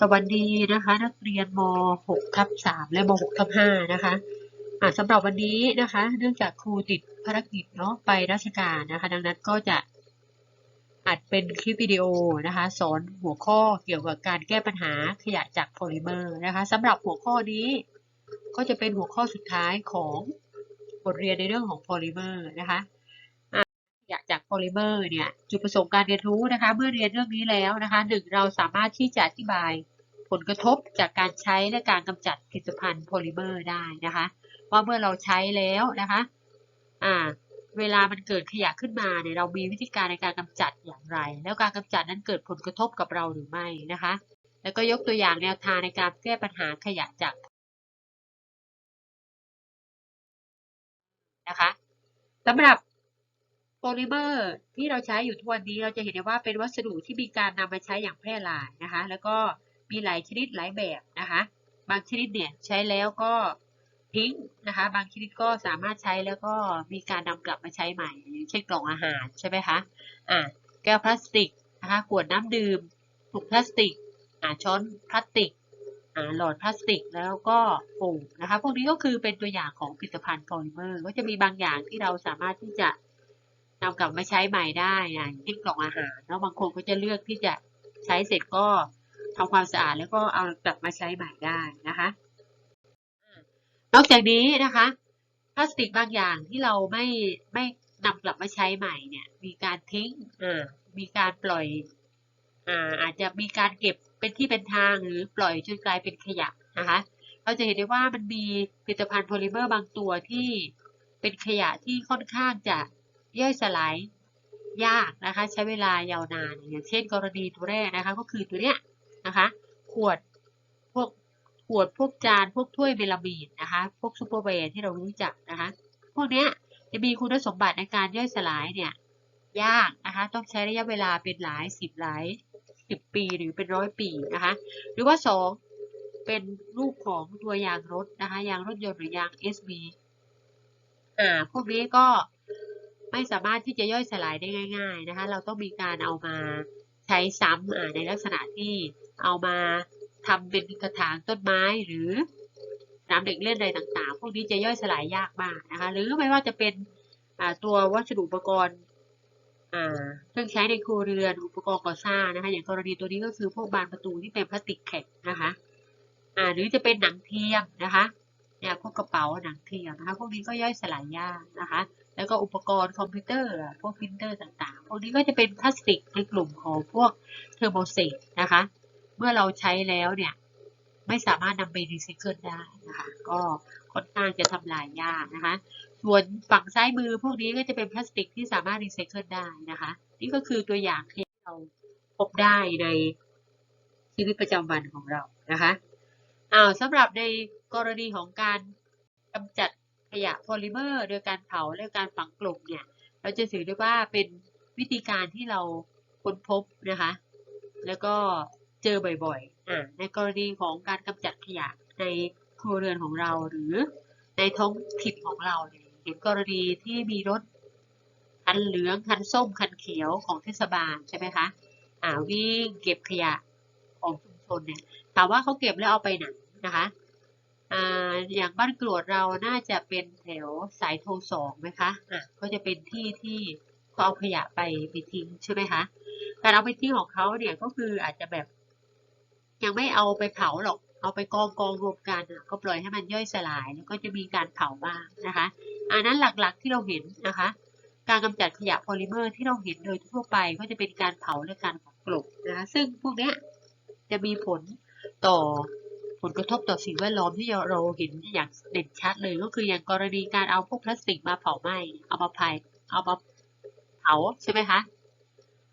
สวัสดีนะคะ นักเรียนม .6 ทับ3และม .6 ทับ5นะคะสำหรับวันนี้นะคะ เนื่องจากครูติดภารกิจเนาะไปราชการนะคะ ดังนั้นก็จะอัดเป็นคลิปวิดีโอนะคะ สอนหัวข้อเกี่ยวกับการแก้ปัญหาขยะจากโพลิเมอร์นะคะสำหรับหัวข้อนี้ ก็จะเป็นหัวข้อสุดท้ายของบทเรียนในเรื่องของโพลิเมอร์นะคะ จากโพลิเมอร์เนี่ยจุดประสงค์การเรียนรู้นะคะ เมื่อเรียนเรื่องนี้แล้วนะคะหนึ่งเราสามารถที่จะอธิบายผลกระทบจากการใช้และการกำจัดผลิตภัณฑ์โพลิเมอร์ได้นะคะว่าเมื่อเราใช้แล้วนะคะอ่าเวลามันเกิดขยะขึ้นมาเนี่ยเรามีวิธีการในการกำจัดอย่างไร แล้วการกำจัดนั้นเกิดผลกระทบกับเราหรือไม่นะคะ แล้วก็ยกตัวอย่างแนวทางในการแก้ปัญหาขยะจากนะคะสำหรับ โพลิเมอร์ที่เราใช้อยู่ทุกวันนี้เราจะเห็นได้ว่าเป็นวัสดุที่มีการนำมาใช้อย่างแพร่หลายนะคะ แล้วก็มีหลายชนิดหลายแบบนะคะ บางชนิดเนี่ยใช้แล้วก็ทิ้งนะคะ บางชนิดก็สามารถใช้แล้วก็มีการนำกลับมาใช้ใหม่อย่างเช่นกล่องอาหารใช่ไหมคะอ่าแก้วพลาสติกนะคะขวดน้ำดื่มถุงพลาสติกอ่าช้อนพลาสติกอ่าหลอดพลาสติกแล้วก็โฟมนะคะ พวกนี้ก็คือเป็นตัวอย่างของผลิตภัณฑ์โพลิเมอร์ก็จะมีบางอย่างที่เราสามารถที่จะ กลับมาใช้ใหม่ได้นะอย่างเช่นกล่องอาหารแล้วบางคนก็จะเลือกที่จะใช้เสร็จก็ทำความสะอาดแล้วก็เอากลับมาใช้ใหม่ได้นะคะ นอกจากนี้นะคะพลาสติกบางอย่างที่เราไม่ไม่นำกลับมาใช้ใหม่เนี่ย มีการทิ้งอ่ามีการปล่อยอ่าอาจจะมีการเก็บเป็นที่เป็นทางหรือปล่อยจนกลายเป็นขยะนะคะ เราจะเห็นได้ว่ามันมีผลิตภัณฑ์โพลิเมอร์บางตัวที่เป็นขยะที่ค่อนข้างจะ ย่อยสลายยากนะคะ ใช้เวลายาวนาน อย่างเช่นกรณีตัวแรกนะคะก็คือตัวเนี้ยนะคะ ขวดพวกขวดพวกจานพวกถ้วยเมลามีนนะคะ พวกซูเปอร์แวร์ที่เรารู้จักนะคะ พวกเนี้ยจะมีคุณสมบัติในการย่อยสลายเนี่ยยากนะคะ ต้องใช้ระยะเวลาเป็นหลายสิบหลายสิบปีหรือเป็นร้อยปีนะคะ หรือว่าสองเป็นรูปของตัวยางรถนะคะ ยางรถยนต์หรือยาง SB อ่าพวกนี้ก็ ไม่สามารถที่จะย่อยสลายได้ง่าย ๆนะคะ เราต้องมีการเอามาใช้ซ้ำในลักษณะที่เอามาทำเป็นกระถางต้นไม้หรือน้ำเด็กเล่นอะไรต่างๆ พวกนี้จะย่อยสลายยากมากนะคะ หรือไม่ว่าจะเป็นตัววัสดุอุปกรณ์เครื่องใช้ในครัวเรือนอุปกรณ์ก่อสร้างนะคะ อย่างกรณีตัวนี้ก็คือพวกบานประตูที่เป็นพลาสติกแข็งนะคะหรือจะเป็นหนังเทียมนะคะเนี่ยพวกกระเป๋าหนังเทียมนะคะ พวกนี้ก็ย่อยสลายยากนะคะ แล้วก็อุปกรณ์คอมพิวเตอร์พวกพิมพ์เตอร์ต่างๆ พวกนี้ก็จะเป็นพลาสติกในกลุ่มของพวกเทอร์โมเซตนะคะ เมื่อเราใช้แล้วเนี่ยไม่สามารถนำไปรีไซเคิลได้นะคะ ก็ค่อนข้างจะทำลายยากนะคะ ส่วนฝั่งซ้ายมือพวกนี้ก็จะเป็นพลาสติกที่สามารถรีไซเคิลได้นะคะ นี่ก็คือตัวอย่างที่เราพบได้ในชีวิตประจำวันของเรานะคะอ้าวสำหรับในกรณีของการกำจัด ขยะโพลิเมอร์โดยการเผาและการฝังกลบเนี่ยเราจะถือได้ว่าเป็นวิธีการที่เราค้นพบนะคะ แล้วก็เจอบ่อยๆอ่าในกรณีของการกำจัดขยะในครัวเรือนของเราหรือในท้องถิ่นของเราเนี่ยเห็นกรณีที่มีรถคันเหลืองคันส้มคันเขียวของเทศบาลใช่ไหมคะอ่าวิ่งเก็บขยะของชุมชนเนี่ยถามว่าเขาเก็บแล้วเอาไปไหนนะคะ อ่าอย่างบ้านกรวดเราน่าจะเป็นแถวสายโทรสองไหมคะอะก็จะเป็นที่ที่เขาเอาขยะไปไปทิ้งใช่ไหมคะการเอาไปทิ้งของเขาเนี่ยก็คืออาจจะแบบยังไม่เอาไปเผาหรอกเอาไปกองกองรวมกันอะก็ปล่อยให้มันย่อยสลายแล้วก็จะมีการเผาบ้างนะคะอันนั้นหลักๆที่เราเห็นนะคะ การกำจัดขยะโพลิเมอร์ที่เราเห็นโดยทั่วไปก็จะเป็นการเผาและการฝังกลบนะคะซึ่งพวกเนี้ยจะมีผลต่อ ผลกระทบต่อสิ่งแวดล้อมที่เราเห็นอย่างเด่นชัดเลย ก็คืออย่างกรณีการเอาพวกพลาสติกมาเผาไหม้เอามาพายเอามาเผาใช่ไหมคะ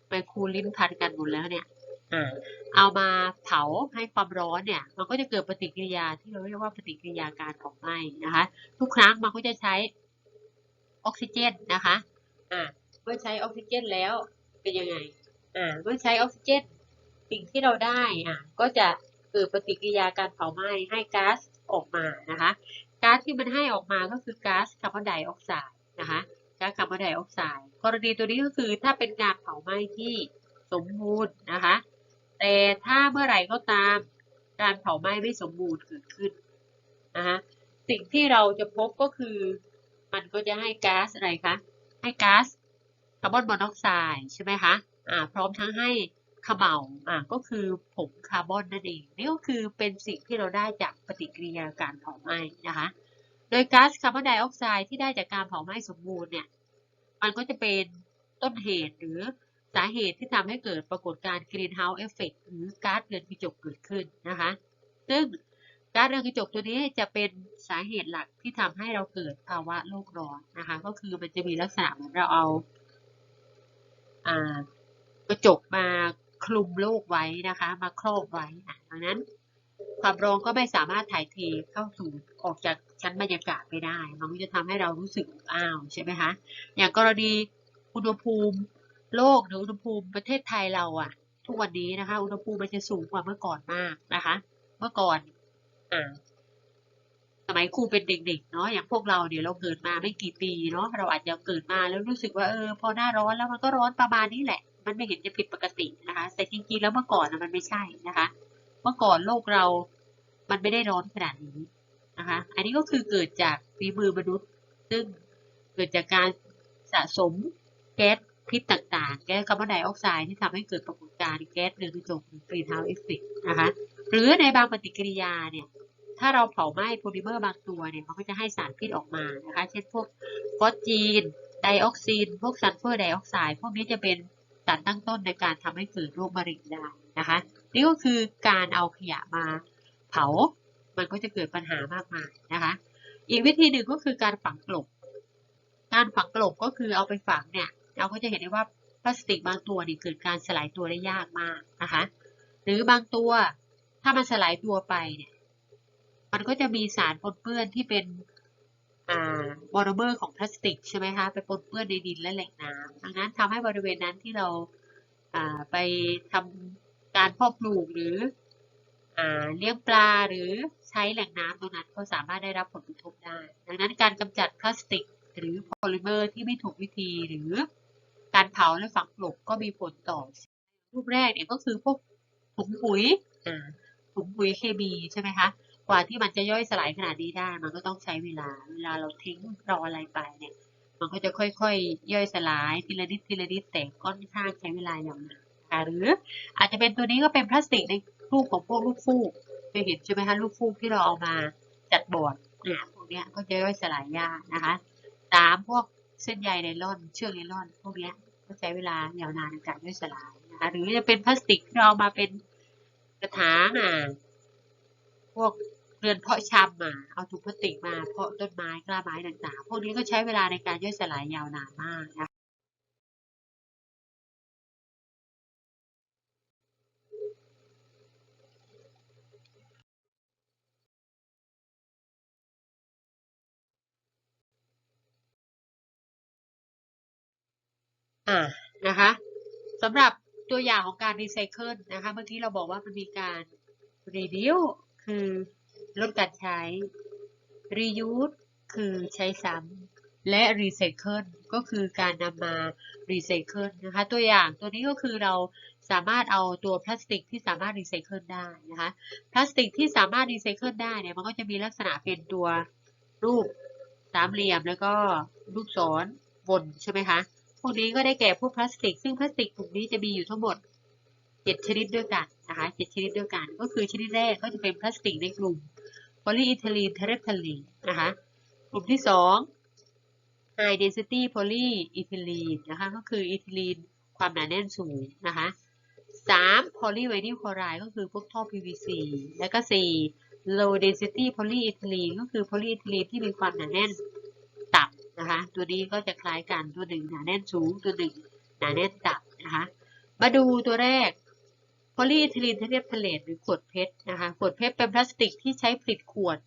ไปคูลิ้นพันกันหมดแล้วเนี่ยอ่าเอามาเผาให้ความร้อนเนี่ย มันก็จะเกิดปฏิกิริยาที่เราเรียกว่าปฏิกิริยาการเผาไหม้นะคะ ทุกครั้งมันก็จะใช้ออกซิเจนนะคะอ่าเมื่อใช้ออกซิเจนแล้วเป็นยังไงอ่าเมื่อใช้ออกซิเจนสิ่งที่เราได้อ่าก็จะ เกิดปฏิกิริยาการเผาไหม้ให้ก๊าซออกมานะคะก๊าซที่มันให้ออกมาก็คือก๊าซคาร์บอนไดออกไซด์นะคะก๊าซคาร์บอนไดออกไซด์กรณีตัวนี้ก็คือถ้าเป็นการเผาไหม้ที่สมบูรณ์นะคะแต่ถ้าเมื่อไหร่ก็ตามการเผาไหม้ไม่สมบูรณ์เกิดขึ้นนะคะสิ่งที่เราจะพบก็คือมันก็จะให้ก๊าซอะไรคะให้ก๊าซคาร์บอนมอนอกไซด์ใช่ไหมคะอ่าพร้อมทั้งให้ ขม่าอ่าก็คือผงคาร์บอนนั่นเองนี่ก็คือเป็นสิ่งที่เราได้จากปฏิกิริยาการเผาไหม้นะคะ โดยก๊าซคาร์บอนไดออกไซด์ที่ได้จากการเผาไหม้สมบูรณ์เนี่ยมันก็จะเป็นต้นเหตุหรือสาเหตุที่ทำให้เกิดปรากฏการณ์ greenhouse effect หรือก๊าซเรือนกระจกเกิดขึ้นนะคะ ซึ่งก๊าซเรือนกระจกตัวนี้จะเป็นสาเหตุหลักที่ทำให้เราเกิดภาวะโลกร้อนนะคะ ก็คือมันจะมีลักษณะเหมือนเราเอากระจกมา คลุมโลกไว้นะคะ มาครอบไว้อะดังนั้นความร้อนก็ไม่สามารถถ่ายเทเข้าสู่ออกจากชั้นบรรยากาศไม่ได้ มันก็จะทำให้เรารู้สึกอบอ้าวใช่ไหมคะ อย่างกรณีอุณหภูมิโลกหรืออุณหภูมิประเทศไทยเราอะทุกวันนี้นะคะ อุณหภูมิมันจะสูงกว่าเมื่อก่อนมากนะคะ เมื่อก่อนอ่าสมัยครูเป็นเด็กๆเนาะอย่างพวกเราเดี๋ยวเราเกิดมาไม่กี่ปีเนาะเราอาจจะเกิดมาแล้วรู้สึกว่าเออพอหน้าร้อนแล้วมันก็ร้อนประมาณนี้แหละ มันไม่เห็นจะผิดปกตินะคะ แต่จริงๆแล้วเมื่อก่อนนะมันไม่ใช่นะคะ เมื่อก่อนโลกเรา มันไม่ได้ร้อนขนาดนี้นะคะ อันนี้ก็คือเกิดจากฝีมือมนุษย์ ซึ่งเกิดจากการสะสมแก๊สพิษต่างๆ แก๊สคาร์บอนไดออกไซด์ที่ทำให้เกิดปรากฏการณ์แก๊สเรือนกระจกหรือกรีนเฮาส์เอฟเฟกต์นะคะ หรือในบางปฏิกิริยาเนี่ย ถ้าเราเผาไหม้โพลิเมอร์บางตัวเนี่ยมันก็จะให้สารพิษออกมานะคะ เช่นพวกฟอสจีน ไดออกซิน พวกซัลเฟอร์ไดออกไซด์ พวกนี้จะเป็น สารตั้งต้นในการทำให้เกิดโรคมะเร็งได้นะคะ นี่ก็คือการเอาขยะมาเผา มันก็จะเกิดปัญหามากมายนะคะ อีกวิธีหนึ่งก็คือการฝังกลบ การฝังกลบก็คือเอาไปฝังเนี่ยเราก็จะเห็นได้ว่าพลาสติกบางตัวนี่เกิดการสลายตัวได้ยากมากนะคะ หรือบางตัวถ้ามันสลายตัวไปเนี่ย มันก็จะมีสารปนเปื้อนที่เป็น อ่าโมโนเมอร์ของพลาสติกใช่ไหมคะ ไปปนเปื้อนในดินและแหล่งน้ำดังนั้นทำให้บริเวณนั้นที่เราอ่าไปทำการเพาะปลูกหรืออเลี้ยงปลาหรือใช้แหล่งน้ำตรงนั้นก็สามารถได้รับผลกระทบได้ ดังนั้นการกำจัดพลาสติก หรือโพลิเมอร์ที่ไม่ถูกวิธีหรือการเผาและฝังกลบก็มีผลต่อรูปแรกเนี่ยก็คือพวกถุงปุ๋ยถุงปุ๋ยเคมีใช่ไหมคะ กว่าที่มันจะย่อยสลายขนาดนี้ได้ มันก็ต้องใช้เวลา เวลาเราทิ้งรออะไรไปเนี่ย มันก็จะค่อยๆย่อยสลายทีละนิดทีละนิดแต่ค่อนข้างใช้เวลาอย่างนานนะคะหรืออาจจะเป็นตัวนี้ก็เป็นพลาสติกในรูปของพวกลูกฟูกเคยเห็นใช่ไหมคะลูกฟูกที่เราเอามาจัดบอร์ดเนี่ยพวกเนี้ยก็จะย่อยสลายยากนะคะสามพวกเส้นใยไนล่อน เชือกไนล่อน พวกเนี้ยก็ใช้เวลายาวนานในการย่อยสลายนะคะหรือจะเป็นพลาสติกที่เราเอามาเป็นกระถางอะพวก เรือนเพาะชำอะเอาถุงพลาสติกมาเพาะต้นไม้กล้าไม้ต่างๆ พวกนี้ก็ใช้เวลาในการย่อยสลายยาวนานมากนะคะอ่านะคะสำหรับตัวอย่างของการรีไซเคิลนะคะเมื่อกี้เราบอกว่ามันมีการ reduce คือ ลดการใช้ reuse คือใช้ซ้ำและ recycle ก็คือการนำมา recycle นะคะตัวอย่างตัวนี้ก็คือเราสามารถเอาตัวพลาสติกที่สามารถ recycle ได้นะคะพลาสติกที่สามารถ recycle ได้เนี่ยมันก็จะมีลักษณะเป็นตัวรูปสามเหลี่ยมแล้วก็ลูกศรวนใช่ไหมคะพวกนี้ก็ได้แก่พวกพลาสติก ซึ่งพลาสติกกลุ่มนี้จะมีอยู่ทั้งหมด7ชนิดด้วยกันนะคะ7ชนิดด้วยกัน ก็คือชนิดแรกก็จะเป็นพลาสติกในกลุ่ม โพลีอีทิลีนเทเรพลีนนะคะกลุ่มที่2 high density polyethylene นะคะ ก็คืออีทิลีนความหนาแน่นสูงนะคะ3 polyvinyl chloride ก็คือพวกท่อ PVC แล้วก็4 low density polyethylene ก็คือ polyethylene ที่มีความหนาแน่นต่ำนะคะ ตัวนี้ก็จะคล้ายกันตัวหนึ่งหนาแน่นสูง ตัวหนึ่งหนาแน่นต่ำนะคะ มาดูตัวแรก พลีเอทิลีนเทเรพเลตหรือขวดเพชรนะคะขวดเพชรเป็นพลาสติกที่ใช้ผลิตขวด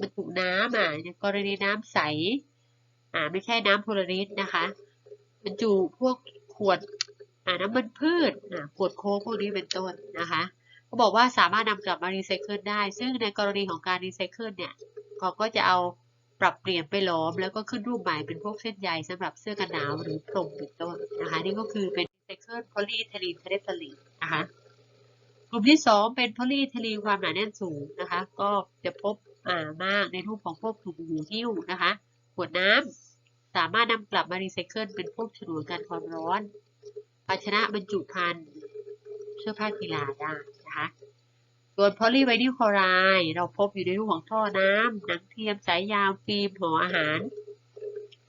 บรรจุน้ำอะในกรณีน้ำใสอ่าไม่ใช่น้ำโพลาริสนะคะบรรจุพวกขวดอ่าน้ำมันพืชอ่าขวดโค้กพวกนี้เป็นต้นนะคะเขาบอกว่าสามารถนำกลับมารีไซเคิลได้ ซึ่งในกรณีของการรีไซเคิลเนี่ยเขาก็จะเอาปรับเปลี่ยนไปหล้อม แล้วก็ขึ้นรูปใหม่เป็นพวกเส้นใยสำหรับเสื้อกันหนาวหรือพรมเป็นต้นนะคะนี่ก็คือเป็นรีไซเคิลโพลีเอทิลีนเทเรพลีนนะคะ กลุ่มที่สองเป็นโพลีเทลีนความหนาแน่นสูงนะคะ ก็จะพบามากในรูปของพวกถุงหูหิ้วนะคะขวดน้ำสามารถนำกลับมารีไซเคิลเป็นพวกฉนวนกันความร้อน ภาชนะบรรจุภัณฑ์เสื้อผ้ากีฬาได้นะคะส่วนโพลีไวนิลคลอไรด์เราพบอยู่ในรูปของท่อน้ำหนังเทียมสายยาวฟิล์มห่ออาหาร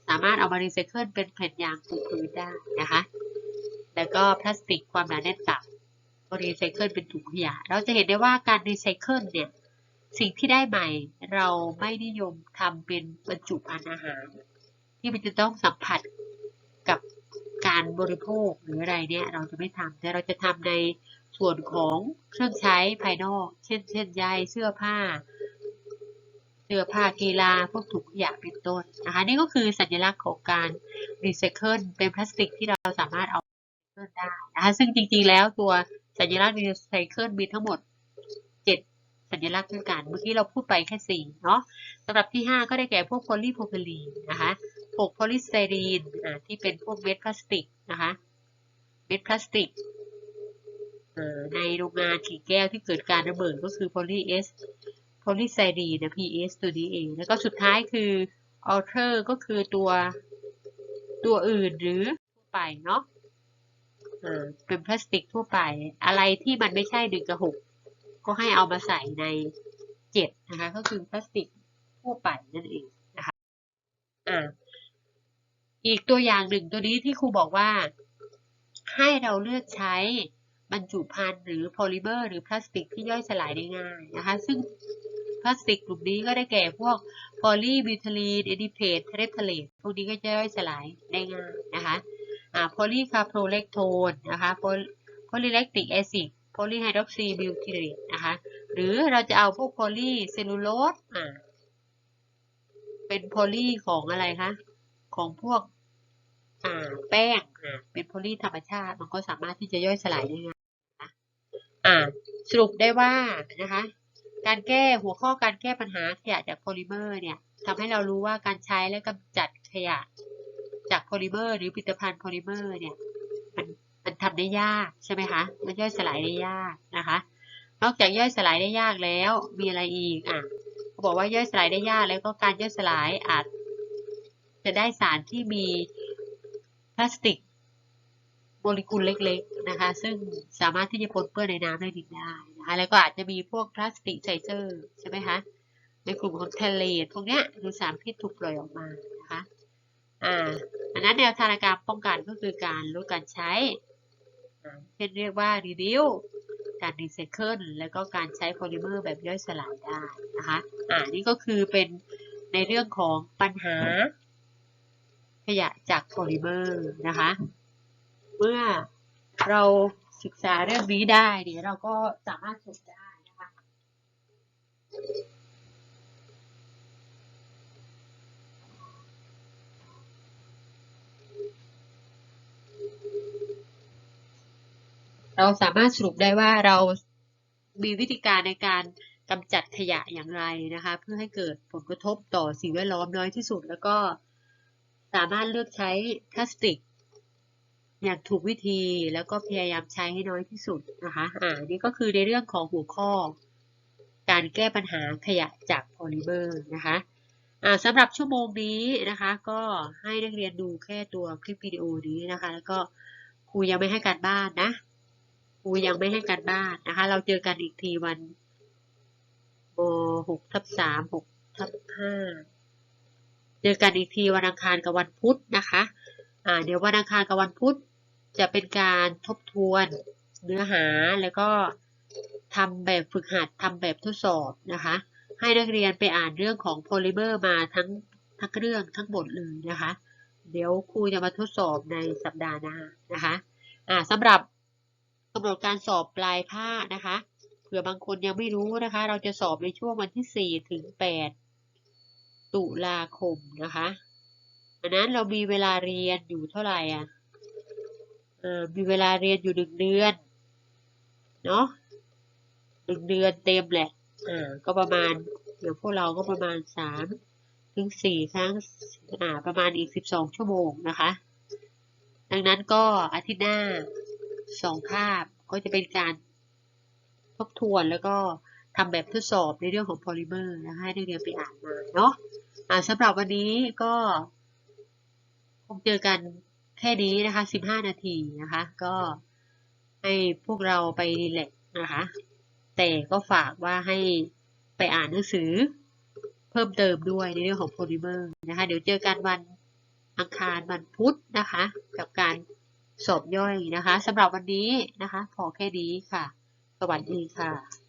สามารถเอามารีไซเคิลเป็นแผ่นยางปูพื้นได้นะคะ แล้วก็พลาสติกความหนาแน่นต่ำ รีไซเคิลเป็นถุงขยะ เราจะเห็นได้ว่าการรีไซเคิลเนี่ย สิ่งที่ได้ใหม่ เราไม่นิยมทำเป็นบรรจุภัณฑ์อาหาร ที่มันจะต้องสัมผัสกับการบริโภคหรืออะไรเนี่ย เราจะไม่ทำแต่เราจะทำในส่วนของเครื่องใช้ภายนอก เช่น เช่นใยเสื้อผ้า เสื้อผ้ากีฬาพวกถุงขยะเป็นต้นนะคะนี่ก็คือสัญลักษณ์ของการรีไซเคิลเป็นพลาสติกที่เราสามารถเอาได้นะคะซึ่งจริงๆแล้วตัว สัญลักษณ์รีไซเคิลมีทั้งหมดเจ็ดสัญลักษณ์ด้วยกัน เมื่อกี้เราพูดไปแค่สี่เนาะสำหรับที่ห้าก็ได้แก่พวกโพลีโพรพิลีนนะคะพวกโพลิสไตรีนอ่าที่เป็นพวกเม็ดพลาสติกนะคะเม็ดพลาสติกในโรงงานถี่แก้วที่เกิดการระเบิดก็คือโพลีเอสโพลีไซดีนนะ PS ตัวนี้เอง แล้วก็สุดท้ายคืออัลเทอร์ก็คือตัวตัวอื่นหรือทั่วไปเนาะ เออเป็นพลาสติกทั่วไป อะไรที่มันไม่ใช่หนึ่งกับหกก็ให้เอามาใส่ในเจ็ดนะคะ ก็คือพลาสติกทั่วไปนั่นเองนะคะอ่าอีกตัวอย่างหนึ่งตัวนี้ที่ครูบอกว่า ให้เราเลือกใช้บรรจุภัณฑ์หรือโพลิเมอร์ หรือพลาสติกที่ย่อยสลายได้ง่ายนะคะ ซึ่งพลาสติกกลุ่มนี้ก็ได้แก่พวกโพลีบิวท y ลีนเอดิเพทเทเรทเลตพวกนี้ก็จะย่อยสลายได้ง่ายนะคะ โพลีคาโพเลกโทนนะคะโพลีแลคติกแอซิดโพลีไฮดรอกซีบิวทิเลตนะคะหรือเราจะเอาพวกโพลีเซลลูโลสอ่าเป็นโพลีของอะไรคะของพวกอ่าแป้งอ่าเป็นโพลีธรรมชาติมันก็สามารถที่จะย่อยสลายได้ง่ายนะคะอ่าสรุปได้ว่านะคะการแก้หัวข้อการแก้ปัญหาขยะจากโพลิเมอร์เนี่ยทำให้เรารู้ว่าการใช้และกำจัดขยะ จากโพลิเมอร์หรือผลิตภัณฑ์โพลิเมอร์เนี่ยมันมันทำได้ยากใช่ไหมคะมันย่อยสลายได้ยากนะคะ นอกจากย่อยสลายได้ยากแล้วมีอะไรอีกอะเขาบอกว่าย่อยสลายได้ยากแล้วก็การย่อยสลายอาจ จะได้สารที่มีพลาสติกโมเลกุลเล็กๆนะคะ ซึ่งสามารถที่จะปนเปื้อนในน้ำได้ดีได้นะคะแล้วก็อาจจะมีพวกพลาสติกไซเจอร์ใช่ไหมคะในกลุ่มของเทเลตพวกเนี้ยคือสารพิษถูกปล่อยออกมา อ่าอันนั้นแนวทางในการป้องกันก็คือการลดการใช้ เช่นเรียกว่า reduce การรีไซเคิลแล้วก็การใช้โพลิเมอร์แบบย่อยสลายได้นะคะ อ่า นี่ก็คือเป็นในเรื่องของปัญหา ขยะจากโพลิเมอร์นะคะ เมื่อเราศึกษาเรื่องนี้ได้เดี๋ยวเราก็สามารถจบได้นะคะ เราสามารถสรุปได้ว่าเรามีวิธีการในการกำจัดขยะอย่างไรนะคะ เพื่อให้เกิดผลกระทบต่อสิ่งแวดล้อมน้อยที่สุด แล้วก็สามารถเลือกใช้พลาสติก อย่างถูกวิธีแล้วก็พยายามใช้ให้น้อยที่สุดนะคะอ่านี่ก็คือในเรื่องของหัวข้อ การแก้ปัญหาขยะจากโพลิเมอร์นะคะอ่าสำหรับชั่วโมงนี้นะคะ ก็ให้นักเรียนดูแค่ตัวคลิปวิดีโอนี้นะคะ แล้วก็ครูยังไม่ให้การบ้านนะ ครูยังไม่ให้การบ้านนะคะ เราเจอกันอีกทีวันโมหกทับสามหกทับห้าเจอกันอีกทีวันอังคารกับวันพุธนะคะอ่าเดี๋ยววันอังคารกับวันพุธจะเป็นการทบทวนเนื้อหาแล้วก็ทำแบบฝึกหัดทำแบบทดสอบนะคะ ให้นักเรียนไปอ่านเรื่องของโพลิเมอร์มาทั้งทั้งเรื่องทั้งหมดเลยนะคะ เดี๋ยวครูจะมาทดสอบในสัปดาห์หน้านะคะอ่าสำหรับ กำหนดการสอบปลายภาคนะคะเผื่อบางคนยังไม่รู้นะคะ เราจะสอบในช่วงวันที่ 4 ถึง 8 ตุลาคมนะคะอันนั้นเรามีเวลาเรียนอยู่เท่าไหร่อะมีเวลาเรียนอยู่หนึ่งเดือนเนาะหนึ่งเดือนเต็มแหละอ่าก็ประมาณเดี๋ยวพวกเราก็ประมาณสามถึงสี่ครั้งอ่าประมาณอีกสิบสองชั่วโมงนะคะ ดังนั้นก็อาทิตย์หน้า สองคาบก็จะเป็นการทบทวนแล้วก็ทำแบบทดสอบในเรื่องของโพลิเมอร์นะคะให้นักเรียนไปอ่านมาเนาะอ่าสำหรับวันนี้ก็คงเจอกันแค่นี้นะคะ 15 นาทีนะคะ ก็ให้พวกเราไปรีแลกนะคะ แต่ก็ฝากว่าให้ไปอ่านหนังสือเพิ่มเติมด้วยในเรื่องของโพลิเมอร์นะคะ เดี๋ยวเจอกันวันอังคารวันพุธนะคะ กับการ สอบย่อยนะคะสำหรับวันนี้นะคะขอแค่นี้ค่ะ สวัสดีค่ะ